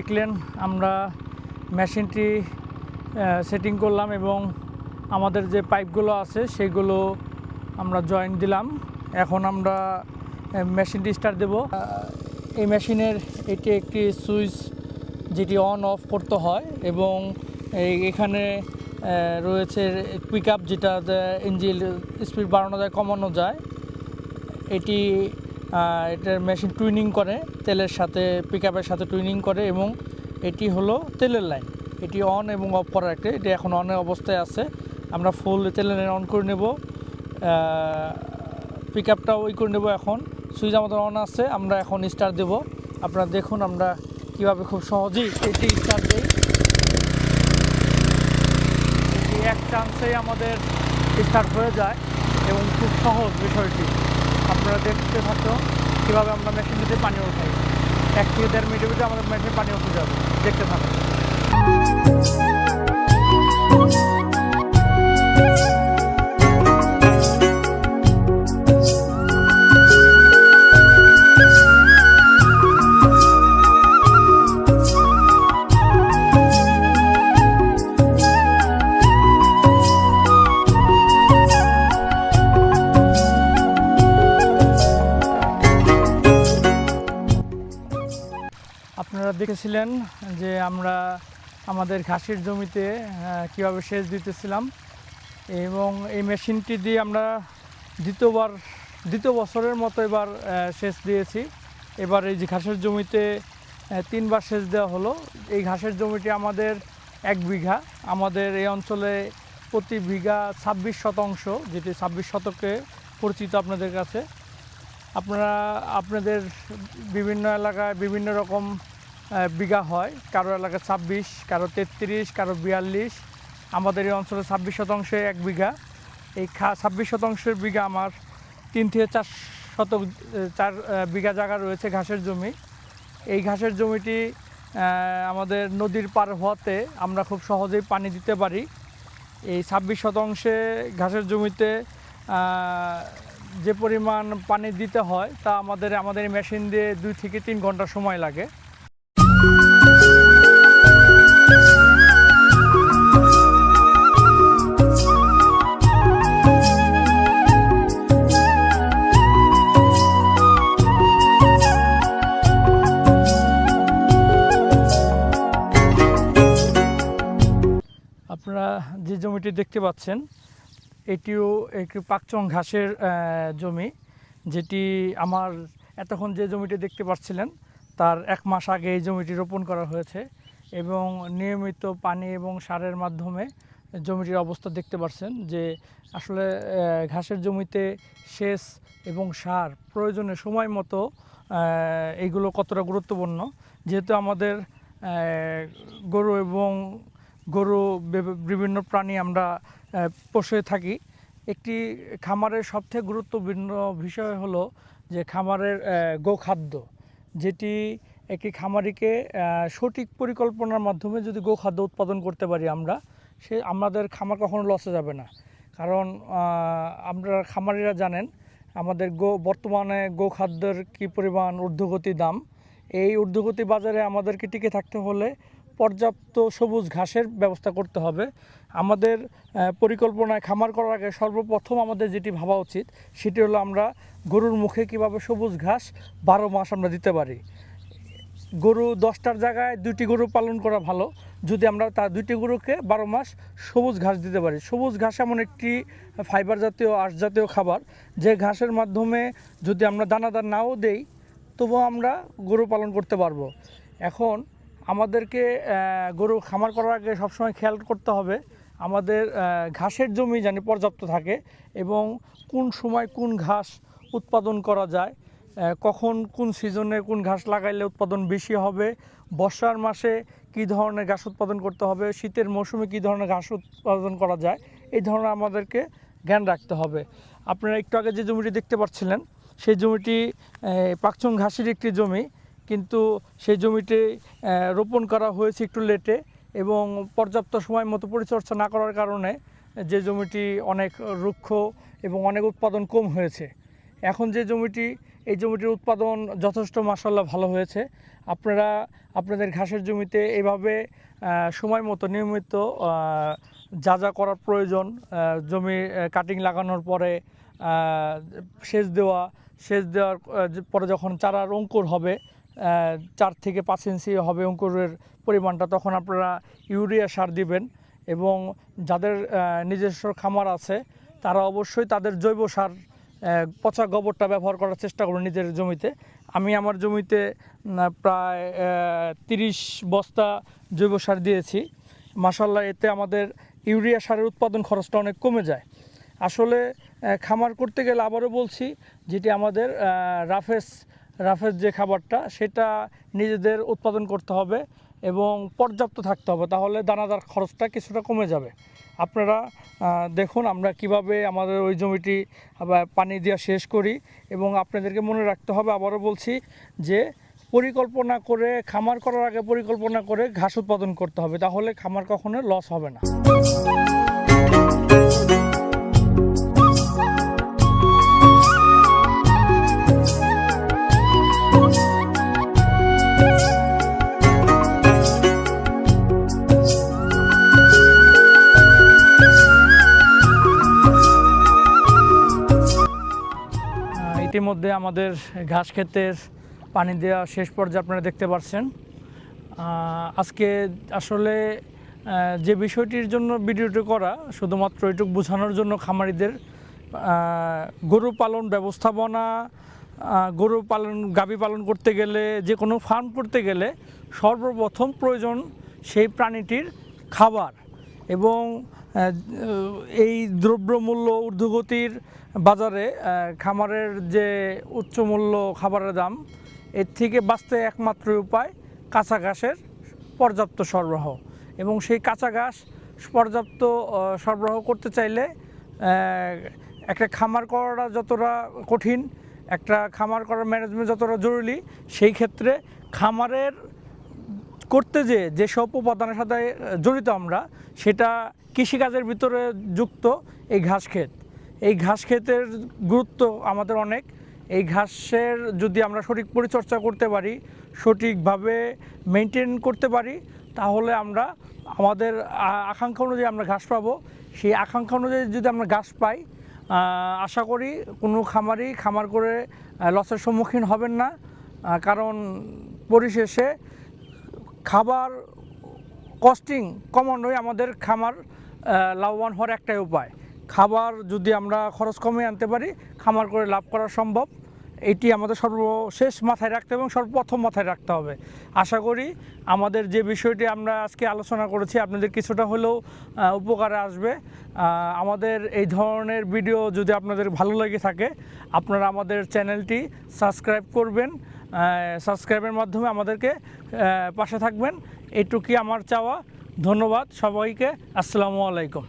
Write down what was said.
দেখলেন, আমরা মেশিনটি সেটিং করলাম এবং আমাদের যে পাইপগুলো আছে সেগুলো আমরা জয়েন দিলাম। এখন আমরা মেশিনটি স্টার্ট দেব। এই মেশিনের এটি একটি সুইচ যেটি অন অফ করতে হয় এবং এখানে রয়েছে পিক আপ যেটা ইঞ্জিল স্পিড বাড়ানো যায়, কমানো যায়। এটি এটার মেশিন টুইনিং করে, তেলের সাথে পিক সাথে টুইনিং করে এবং এটি হলো তেলের লাইন এটি অন এবং অফ করার একটা, এটি এখন অনের অবস্থায় আছে। আমরা ফুল তেলের লাইন অন করে নেব। পিক আপটাও ওই করে নেব এখন। সুইচ আমাদের অন আছে, আমরা এখন স্টার্ট দেব। আপনারা দেখুন আমরা কীভাবে খুব সহজেই এটি স্টার্ট দিই। এক চান্সেই আমাদের স্টার্ট হয়ে যায় এবং খুব সহজ বিষয়টি। আপনারা দেখতে থাকুন কীভাবে আমরা মেশিন দিতে পানি উঠাই। এক থেকে দেড় মিনিটের ভিতরে আমাদের মেশিন পানি উঠে যাবে। দেখতে থাকুন দেখেছিলেন যে আমরা আমাদের ঘাসের জমিতে কীভাবে সেচ দিতেছিলাম এবং এই মেশিনটি দিয়ে আমরা দ্বিতীয়বার, দ্বিতীয় বছরের মতো এবার সেচ দিয়েছি। এবার এই যে ঘাসের জমিতে তিনবার সেচ দেওয়া হলো। এই ঘাসের জমিটি আমাদের এক বিঘা। আমাদের এই অঞ্চলে প্রতি বিঘা ছাব্বিশ শতাংশ, যেটি ছাব্বিশ শতকে পরিচিত আপনাদের কাছে। আপনারা, আপনাদের বিভিন্ন এলাকায় বিভিন্ন রকম বিঘা হয়। কারও এলাকায় ছাব্বিশ, কারও তেত্রিশ, কারও বিয়াল্লিশ। আমাদের এই অঞ্চলে ছাব্বিশ শতাংশে এক বিঘা। এই খা, ছাব্বিশ শতাংশের বিঘা আমার তিন থেকে চার শতক চার বিঘা জায়গা রয়েছে ঘাসের জমি। এই ঘাসের জমিটি আমাদের নদীর পার হওয়াতে আমরা খুব সহজেই পানি দিতে পারি। এই ছাব্বিশ শতাংশে ঘাসের জমিতে যে পরিমাণ পানি দিতে হয়, তা আমাদের আমাদের মেশিন দিয়ে দুই থেকে তিন ঘণ্টা সময় লাগে। আপনারা যে জমিটি দেখতে পাচ্ছেন, এটিও একটি পাকচং ঘাসের জমি, যেটি আমার এতক্ষণ যে জমিটি দেখতে পাচ্ছিলেন, তার এক মাস আগে এই জমিটি রোপণ করা হয়েছে। এবং নিয়মিত পানি এবং সারের মাধ্যমে জমিটির অবস্থা দেখতে পাচ্ছেন যে আসলে ঘাসের জমিতে সেচ এবং সার প্রয়োজনে সময় মতো এইগুলো কতটা গুরুত্বপূর্ণ? যেহেতু আমাদের গরু এবং গরু বিভিন্ন প্রাণী আমরা পোষে থাকি। একটি খামারের সবথেকে গুরুত্বপূর্ণ বিষয় হলো যে খামারের গোখাদ্য, যেটি একটি খামারিকে সঠিক পরিকল্পনার মাধ্যমে যদি গোখাদ্য উৎপাদন করতে পারি আমরা, সে আমাদের খামার কখনো লসে যাবে না। কারণ আমরা খামারিরা জানেন, আমাদের গো, বর্তমানে গোখাদ্যের কী পরিমাণ ঊর্ধ্বগতি দাম। এই ঊর্ধ্বগতি বাজারে আমাদেরকে টিকে থাকতে হলে পর্যাপ্ত সবুজ ঘাসের ব্যবস্থা করতে হবে। আমাদের পরিকল্পনায় খামার করার আগে সর্বপ্রথম আমাদের যেটি ভাবা উচিত, সেটি হলো আমরা গরুর মুখে কীভাবে সবুজ ঘাস বারো মাস আমরা দিতে পারি। গরু দশটার জায়গায় দুইটি গরু পালন করা ভালো। যদি আমরা তার দুইটি গরুকে বারো মাস সবুজ ঘাস দিতে পারি। সবুজ ঘাস এমন একটি ফাইবার জাতীয়, আঁশ জাতীয় খাবার। যে ঘাসের মাধ্যমে যদি আমরা দানাদার নাও দেই, তবুও আমরা গরু পালন করতে পারব। এখন আমাদেরকে গরু খামার করার আগে সবসময় খেয়াল করতে হবে আমাদের ঘাসের জমি জানি পর্যাপ্ত থাকে এবং কোন সময় কোন ঘাস উৎপাদন করা যায়। কখন কোন সিজনে কোন ঘাস লাগাইলে উৎপাদন বেশি হবে, বর্ষার মাসে কী ধরনের ঘাস উৎপাদন করতে হবে, শীতের মৌসুমে কী ধরনের ঘাস উৎপাদন করা যায়, এই ধরনের আমাদেরকে জ্ঞান রাখতে হবে। আপনারা একটু আগে যে জমিটি দেখতে পাচ্ছিলেন, সেই জমিটি পাকচং ঘাসের একটি জমি, কিন্তু সেই জমিটি রোপণ করা হয়েছে একটু লেটে এবং পর্যাপ্ত সময় মতো পরিচর্যা না করার কারণে যে জমিটি অনেক রুক্ষ এবং অনেক উৎপাদন কম হয়েছে। এখন যে জমিটি এই জমিটির উৎপাদন যথেষ্ট মাসাল্লাহ ভালো হয়েছে। আপনারা, আপনাদের ঘাসের জমিতে এভাবে সময় মতো নিয়মিত যা যা করার প্রয়োজন জমি কাটিং লাগানোর পরে সেচ দেওয়া, সেচ দেওয়ার পরে যখন চারার অঙ্কুর হবে চার থেকে পাঁচ ইঞ্চি হবে অঙ্কুরের পরিমাণটা, তখন আপনারা ইউরিয়া সার দিবেন এবং যাদের নিজস্ব খামার আছে, তারা অবশ্যই তাদের জৈব সার পচা গোবরটা ব্যবহার করার চেষ্টা করুন নিজের জমিতে। আমি আমার জমিতে প্রায় তিরিশ বস্তা জৈব সার দিয়েছি। মাসাল্লাহ এতে আমাদের ইউরিয়া সারের উৎপাদন খরচটা অনেক কমে যায়। আসলে খামার করতে গেলে আবারও বলছি, যেটি আমাদের রাফেস রাফেস যে খাবারটা, সেটা নিজেদের উৎপাদন করতে হবে। এবং পর্যাপ্ত থাকতে হবে, তাহলে দানাদার খরচটা কিছুটা কমে যাবে। আপনারা দেখুন আমরা কীভাবে আমাদের ওই জমিটি পানি দেওয়া শেষ করি এবং আপনাদেরকে মনে রাখতে হবে, আবারও বলছি যে পরিকল্পনা করে, খামার করার আগে পরিকল্পনা করে ঘাস উৎপাদন করতে হবে, তাহলে খামার কখনো লস হবে না। ইতিমধ্যে আমাদের ঘাস ক্ষেতের পানি দেওয়া শেষ পর্যায়ে আপনারা দেখতে পাচ্ছেন আজকে আসলে যে বিষয়টির জন্য ভিডিওটি করা, শুধুমাত্র এটুকু বোঝানোর জন্য খামারিদের গরু পালন ব্যবস্থাপনা গরু পালন, গাভী পালন করতে গেলে, যে কোনো ফার্ম করতে গেলে সর্বপ্রথম প্রয়োজন সেই প্রাণীটির খাবার। এবং এই দ্রব্যমূল্য ঊর্ধ্বগতির বাজারে খামারের যে উচ্চ মূল্য খাবারের দাম, এর থেকে বাঁচতে একমাত্র উপায় কাঁচা ঘাসের পর্যাপ্ত সরবরাহ। এবং সেই কাঁচা ঘাস পর্যাপ্ত সরবরাহ করতে চাইলে একটা খামার করাটা যতটা কঠিন, একটা খামার করার ম্যানেজমেন্ট যতটা জরুরি, সেই ক্ষেত্রে খামারের করতে যে যেসব উপাদানের সাথে জড়িত আমরা, সেটা কৃষিকাজের ভিতরে যুক্ত এই ঘাস ক্ষেত। এই ঘাস ক্ষেতের গুরুত্ব আমাদের অনেক। এই ঘাসের যদি আমরা সঠিক পরিচর্যা করতে পারি, সঠিকভাবে মেনটেন করতে পারি, তাহলে আমরা আমাদের আকাঙ্ক্ষা অনুযায়ী আমরা ঘাস পাবো। সেই আকাঙ্ক্ষা অনুযায়ী যদি আমরা ঘাস পাই আশা করি কোনো খামারই খামার করে লসের সম্মুখীন হবেন না। কারণ পরিশেষে খাবার কস্টিং কমানোই আমাদের খামার লাভবান হওয়ার একটাই উপায়। খাবার যদি আমরা খরচ কমে আনতে পারি, খামার করে লাভ করা সম্ভব। এটি আমাদের সর্বশেষ মাথায় রাখতে এবং সর্বপ্রথম মাথায় রাখতে হবে। আশা করি আমাদের যে বিষয়টি আমরা আজকে আলোচনা করেছি, আপনাদের কিছুটা হলেও উপকারে আসবে। আমাদের এই ধরনের ভিডিও যদি আপনাদের ভালো লেগে থাকে, আপনারা আমাদের চ্যানেলটি সাবস্ক্রাইব করবেন। সাবস্ক্রাইবের মাধ্যমে আমাদেরকে পাশে থাকবেন। এইটুকুই আমার চাওয়া। ধন্যবাদ সবাইকে। আসসালামু আলাইকুম।